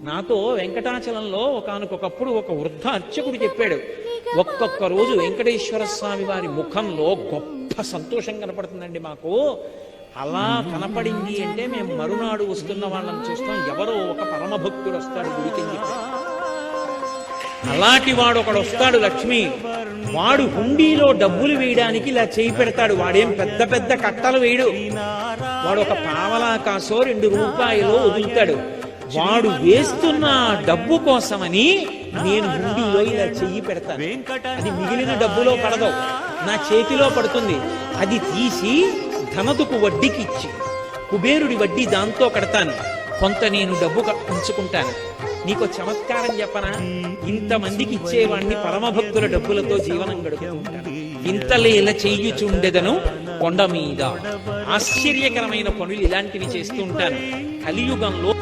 నాతో వెంకటాచలంలో ఒకానొకప్పుడు ఒక వృద్ధ అర్చకుడు చెప్పాడు ఒక్కొక్క రోజు వెంకటేశ్వర స్వామి వారి ముఖంలో గొప్ప సంతోషం కనపడుతుందండి మాకు. అలా కనపడింది అంటే మేము మరునాడు వస్తున్న వాళ్ళని చూస్తాం. ఎవరో ఒక పరమ భక్తుడు వస్తాడు గుడికి అలాంటి వాడు ఒకడు వస్తాడు లక్ష్మి. వాడు హుండీలో డబ్బులు వేయడానికి ఇలా చేయి పెడతాడు. వాడేం పెద్ద పెద్ద కట్టలు వేయడు. వాడు ఒక పావలా కాసో రెండు రూపాయలు వదులుతాడు. వాడు వేస్తున్న డబ్బు కోసమని నేను హుండీలో ఇలా చెయ్యి పెడతాను. అది మిగిలిన డబ్బులో పడదు. నా చేతిలో పడుతుంది. అది తీసి ధనదుకు వడ్డీకి ఇచ్చి కుబేరుడి వడ్డీ దాంతో కడతాను. కొంత నేను డబ్బు ఉంచుకుంటాను నీకు చమత్కారం చెప్పనా? ఇంతమందికి ఇచ్చేవాణ్ణి పరమభక్తుల డబ్బులతో జీవనం గడుపుతుంటాను. ఇంతలేల చెయ్యుచుండెదను కొండ మీద. ఆశ్చర్యకరమైన పనులు ఇలాంటివి చేస్తూ ఉంటాను. కలియుగంలో